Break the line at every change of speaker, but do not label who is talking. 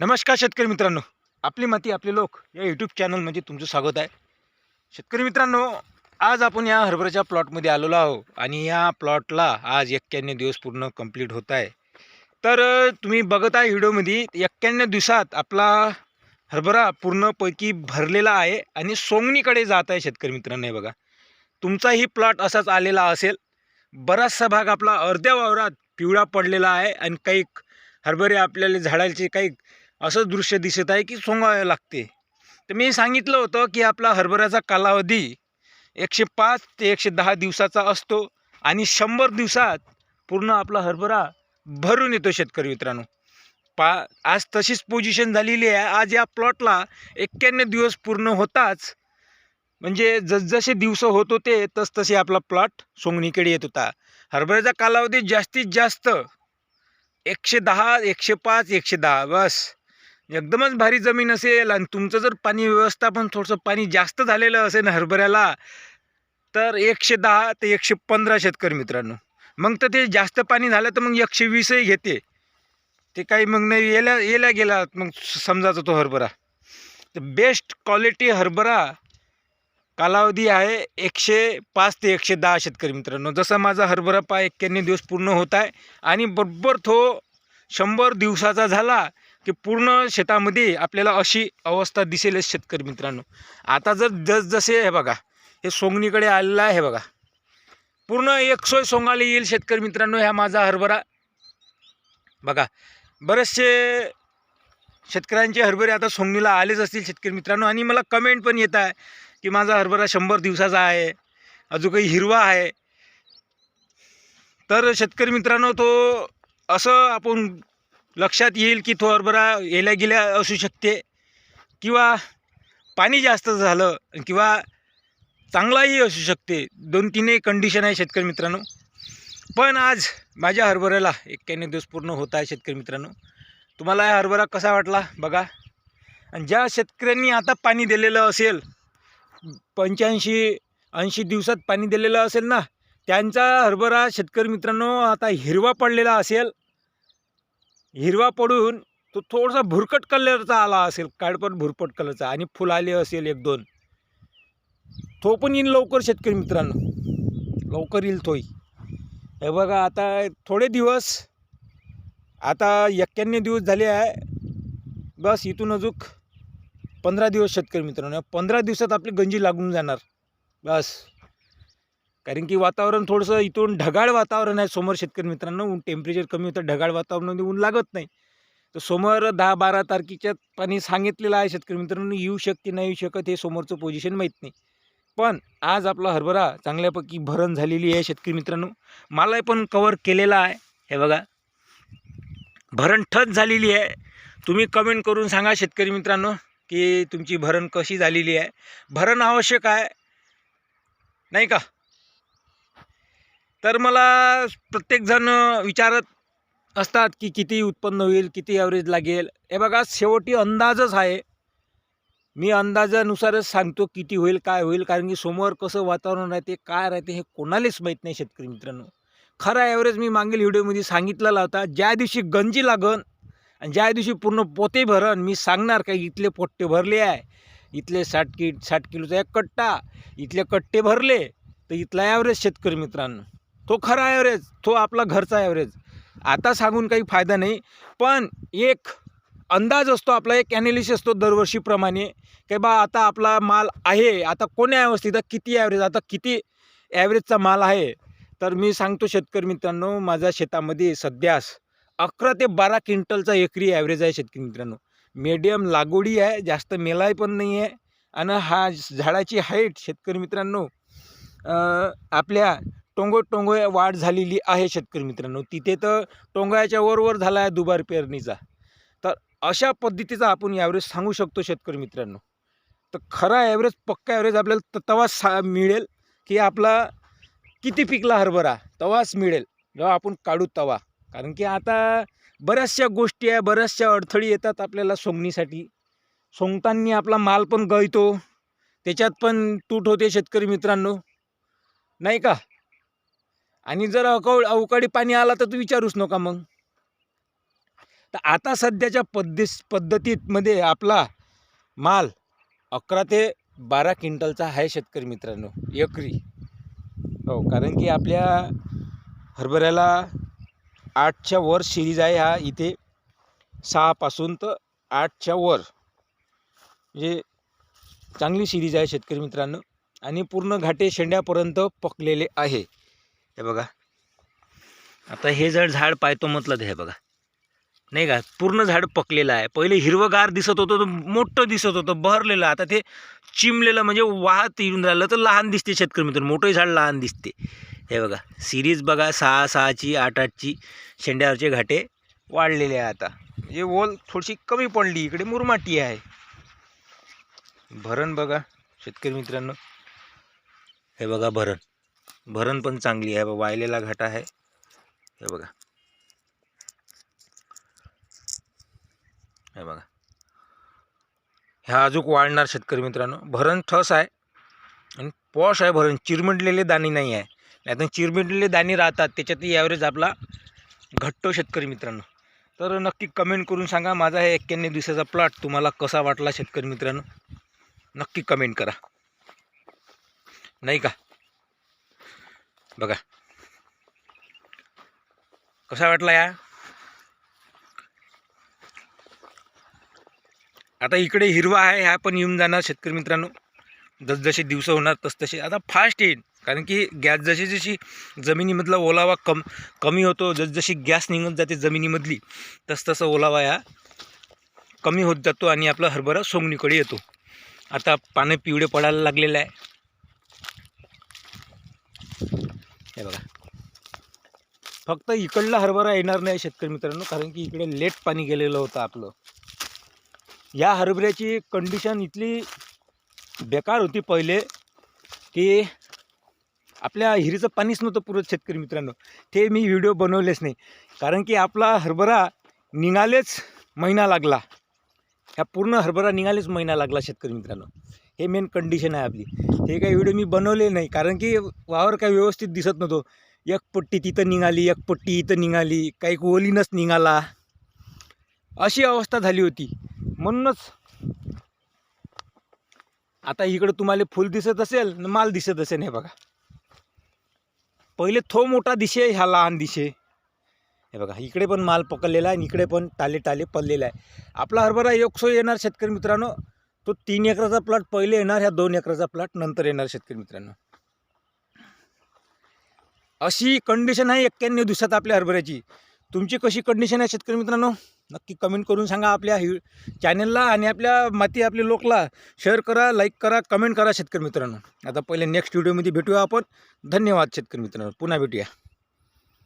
नमस्कार शेतकरी मित्रांनो. आपली माती आपले लोक या यूट्यूब चॅनलमध्ये तुमचं स्वागत आहे. शेतकरी मित्रांनो आज आपण या हरभऱ्याच्या प्लॉटमध्ये आलेलो आहो आणि या प्लॉटला आज एक्क्याण्णव दिवस पूर्ण कंप्लीट होत आहे. तर तुम्ही बघत आहे व्हिडिओमध्ये एक्क्याण्णव दिवसात आपला हरभरा पूर्णपैकी भरलेला आहे आणि सोंगणीकडे जात आहे शेतकरी मित्रांनो हे बघा. तुमचाही प्लॉट असाच आलेला असेल. बराचसा भाग आपला अर्ध्या वावरात पिवळा पडलेला आहे आणि काही हरभरे आपल्याला झाडाचे काही असं दृश्य दिसत आहे की सोंगावे लागते. तर मी सांगितलं होतं की आपला हरभऱ्याचा कालावधी एकशे पाच ते एकशे दहा दिवसाचा असतो आणि शंभर दिवसात पूर्ण आपला हरभरा भरून येतो शेतकरी मित्रांनो. पा आज तशीच पोझिशन झालेली आहे. आज या प्लॉटला एक्क्याण्णव दिवस पूर्ण होताच. म्हणजे जसजसे दिवस होत होते तसतसे आपला प्लॉट सोंगणीकडे येत होता. हरभऱ्याचा कालावधी जास्तीत जास्त एकशे दहा एकशे पाच एकशे दहा बस. एकदमच भारी जमीन असेल आणि तुमचं जर पाणी व्यवस्थापन थोडंसं पाणी जास्त झालेलं असेल हरभऱ्याला तर एकशे दहा ते एकशे पंधरा शेतकरी मित्रांनो. मग तर ते जास्त पाणी झालं तर मग एकशे वीसही घेते. ते काही मग नाही येल्या येल्या गेला मग समजायचा तो हरभरा. तर बेस्ट क्वालिटी हरभरा कालावधी आहे एकशे पाच ते एकशे दहा शेतकरी मित्रांनो. जसा माझा हरभरा पा एक्क्याण्णव दिवस पूर्ण होत आहे आणि बरोबर तो शंभर दिवसाचा झाला की पूर्ण शेतामध्ये आपल्याला अशी अवस्था दिसेलच शेतकरी मित्रांनो. आता जर जसजसे हे बघा हे सोंगणीकडे आलेलं आहे बघा. पूर्ण एक सोय सोंगाला येईल शेतकरी मित्रांनो ह्या माझा हरभरा. बघा बरेचसे शेतकऱ्यांचे हरभरे आता सोंगणीला आलेच असतील शेतकरी मित्रांनो. आणि मला कमेंट पण येत आहे की माझा हरभरा शंभर दिवसाचा आहे अजून काही हिरवा आहे. तर शेतकरी मित्रांनो तो असं आपण लक्षात येईल की तो हरभरा येल्या गेल्या असू शकते. किंवा पाणी जास्त झालं किंवा चांगलाही असू शकते. दोन तीनही कंडिशन आहे शेतकरी मित्रांनो. पण आज माझ्या हरभऱ्याला एक्क्याण्णव दिवस पूर्ण होत आहे शेतकरी मित्रांनो. तुम्हाला हा हरभरा कसा वाटला बघा. आणि ज्या शेतकऱ्यांनी आता पाणी दिलेलं असेल पंच्याऐंशी ऐंशी दिवसात पाणी दिलेलं असेल ना त्यांचा हरभरा शेतकरी मित्रांनो आता हिरवा पडलेला असेल. हिरवा पडून तो थोडासा भुरकट कलरचा आला असेल काळपट भुरपट कलरचा आणि फुल आले असेल एक दोन. तो पण येईल लवकर शेतकरी मित्रांनो. लवकर येईल तोही. हे बघा आता थोडे दिवस आता एक्क्याण्णव दिवस झाले आहे. बस इथून अजूक पंधरा दिवस शेतकरी मित्रांनो. पंधरा दिवसात आपली गंजी लागून जाणार. बस. कारण की वातावरण थोडंसं इथून ढगाळ वातावरण आहे समोर शेतकरी मित्रांनो. ऊन टेम्परेचर कमी होतं ढगाळ वातावरणामध्ये ऊन लागत नाही. तर समोर दहा बारा तारखेच्या पाणी सांगितलेलं आहे शेतकरी मित्रांनो येऊ शकते नाही येऊ शकत हे समोरचं पोझिशन माहीत नाही. पण आज आपला हरभरा चांगल्यापैकी भरण झालेली आहे शेतकरी मित्रांनो. मला पण कवर केलेला आहे. हे बघा. भरण ठच झालेली आहे. तुम्ही कमेंट करून सांगा शेतकरी मित्रांनो की तुमची भरण कशी झालेली आहे. भरण आवश्यक आहे. नाही का? तर मला प्रत्येकजण विचारत असतात की किती उत्पन्न होईल किती ॲव्हरेज लागेल. हे बघा शेवटी अंदाजच आहे. मी अंदाजानुसारच सांगतो किती होईल काय होईल कारण की समोर कसं वातावरण राहते काय राहते हे कोणालाच माहीत नाही शेतकरी मित्रांनो. खरा ॲव्हरेज मी मागील व्हिडिओमध्ये सांगितलेला होता ज्या दिवशी गंजी लागन आणि ज्या दिवशी पूर्ण पोते भरण मी सांगणार का इथले पोट्टे भरले आहे. इथले साठ कि साठ किलोचा एक कट्टा इथले कट्टे भरले तर इथला ॲव्हरेज शेतकरी मित्रांनो. तो खरा ॲव्हरेज तो आपला घरचा ॲव्हरेज आता सांगून काही फायदा नाही पण एक अंदाज असतो आपला एक ॲनालिसिस असतो दरवर्षीप्रमाणे की बा आता आपला माल आहे आता कोण्या अवस्थेत किती ॲव्हरेज आता किती ॲव्हरेजचा माल आहे? तर मी सांगतो शेतकरी मित्रांनो माझ्या शेतामध्ये सध्यास अकरा ते बारा क्विंटलचा एकरी ॲव्हरेज आहे शेतकरी मित्रांनो. मीडियम लागवडी आहे जास्त मेलाय पण नाही आहे आणि हा झाडाची हाईट शेतकरी मित्रांनो आपल्या टोंगो टोंगो वाढ झालेली आहे शेतकरी मित्रांनो. तिथे तर टोंगळ्याच्या वरवर झाला आहे दुबार पेरणीचा. तर अशा पद्धतीचा आपण ॲव्हरेज सांगू शकतो शेतकरी मित्रांनो. तर खरा ॲव्हरेज पक्का ॲव्हरेज आपल्याला त- सा मिळेल की आपला किती पिकला हरभरा तवाच मिळेल. जेव्हा आपण काढू तवा. कारण की आता बऱ्याचशा गोष्टी आहे बऱ्याचशा अडथळी येतात आपल्याला सोंगणीसाठी. सोंगताना आपला माल पण गळतो. त्याच्यात पण तूट होते शेतकरी मित्रांनो. नाही का? आणि जर अकव अवकाळी पाणी आला तर तू विचारूच नका मग. तर आता सध्याच्या पद्धत पद्धतीमध्ये आपला माल अकरा ते बारा क्विंटलचा आहे शेतकरी मित्रांनो एकरी. हो कारण की आपल्या हरभऱ्याला आठच्या वर सिरीज आहे हा इथे सहापासून तर आठच्या वर. म्हणजे चांगली सिरीज आहे शेतकरी मित्रांनो. आणि पूर्ण घाटे शेंड्यापर्यंत पकलेले आहे. हे बघा. आता हे जर झाड पाहतो म्हटलं तर हे बघा. नाही का? पूर्ण झाड पकलेलं आहे. पहिले हिरवंगार दिसत होतं तर मोठं दिसत होतं बहरलेलं. आता ते चिमलेलं म्हणजे वाहत येऊन राहिलं तर लहान दिसते शेतकरी मित्र. मोठंही झाड लहान दिसते. हे बघा. सिरीज बघा सहा सहाची आठ आठची शेंड्यावरचे घाटे वाढलेले आहे आता. म्हणजे ओल थोडीशी कमी पडली. इकडे मुरमाटी आहे. भरण बघा शेतकरी मित्रांनो. हे बघा भरण. भरण पण चांगली आहे. वायलेला घाटा आहे. हे बघा. हे बघा. ह्या अजून वाढणार शेतकरी मित्रांनो. भरण ठस आहे आणि पॉश आहे भरण. चिरमिटलेले दाणे नाही आहे. नाही चिरमिडलेले चिरमिटलेले दाणे राहतात. त्याच्यातही ॲव्हरेज आपला घट्टो शेतकरी मित्रांनो. तर नक्की कमेंट करून सांगा. माझा हे एक्क्याण्णव दिवसाचा प्लॉट तुम्हाला कसा वाटला शेतकरी मित्रांनो? नक्की कमेंट करा. नाही का? बघा. कसा वाटला या? आता इकडे हिरवा आहे ह्या पण येऊन जाणार शेतकरी मित्रांनो. जसजसे दिवस होणार तसतसे आता फास्ट येईल कारण की गॅस जशी जशी जमिनीमधला ओलावा कम कमी होतो जसजशी गॅस निघत जाते जमिनीमधली तसतसा ओलावा या कमी होत जातो आणि आपला हरभरा सोंगणीकडे येतो. आता पानं पिवळे पडायला लागलेलं आहे. हे बघा. फक्त इकडला हरभरा येणार नाही शेतकरी मित्रांनो कारण की इकडे लेट पाणी गेलेलं होतं आपलं. या हरभऱ्याची कंडिशन इथली बेकार होती पहिले की आपल्या हिरीचं पाणीच नव्हतं पुरत शेतकरी मित्रांनो. ते मी व्हिडिओ बनवलेच नाही. कारण की आपला हरभरा निघालेच महिना लागला. ह्या पूर्ण हरभरा निघालेच महिना लागला शेतकरी मित्रांनो. हे मेन कंडिशन आहे आपली. हे काही व्हिडिओ मी बनवले नाही कारण की वावर काही व्यवस्थित दिसत नव्हतो. एक पट्टी तिथं निघाली एक पट्टी इथं निघाली काही ओलीनच निघाला. अशी अवस्था झाली होती. म्हणूनच आता इकडं तुम्हाला फुल दिसत असेल माल दिसत असेल हे बघा. पहिले थो मोठा दिशे ह्या लहान दिशे. हे बघा इकडे पण माल पकडलेला आहे आणि इकडे पण टाले टाले पडलेला आहे. आपला हरभरा योगसो येणार शेतकरी मित्रांनो. तो तीन एकराचा प्लॉट पहिले येणार ह्या दोन एकराचा प्लॉट नंतर येणार शेतकरी मित्रांनो. अशी कंडिशन आहे एक्क्याण्णव दिवसात आपल्या हरभऱ्याची. तुमची कशी कंडिशन आहे शेतकरी मित्रांनो? नक्की कमेंट करून सांगा आपल्या हि चॅनलला आणि आपल्या माती आपल्या लोकला. शेअर करा लाईक करा कमेंट करा शेतकरी मित्रांनो. आता पहिले नेक्स्ट व्हिडिओमध्ये भेटूया आपण. धन्यवाद शेतकरी मित्रांनो. पुन्हा भेटूया.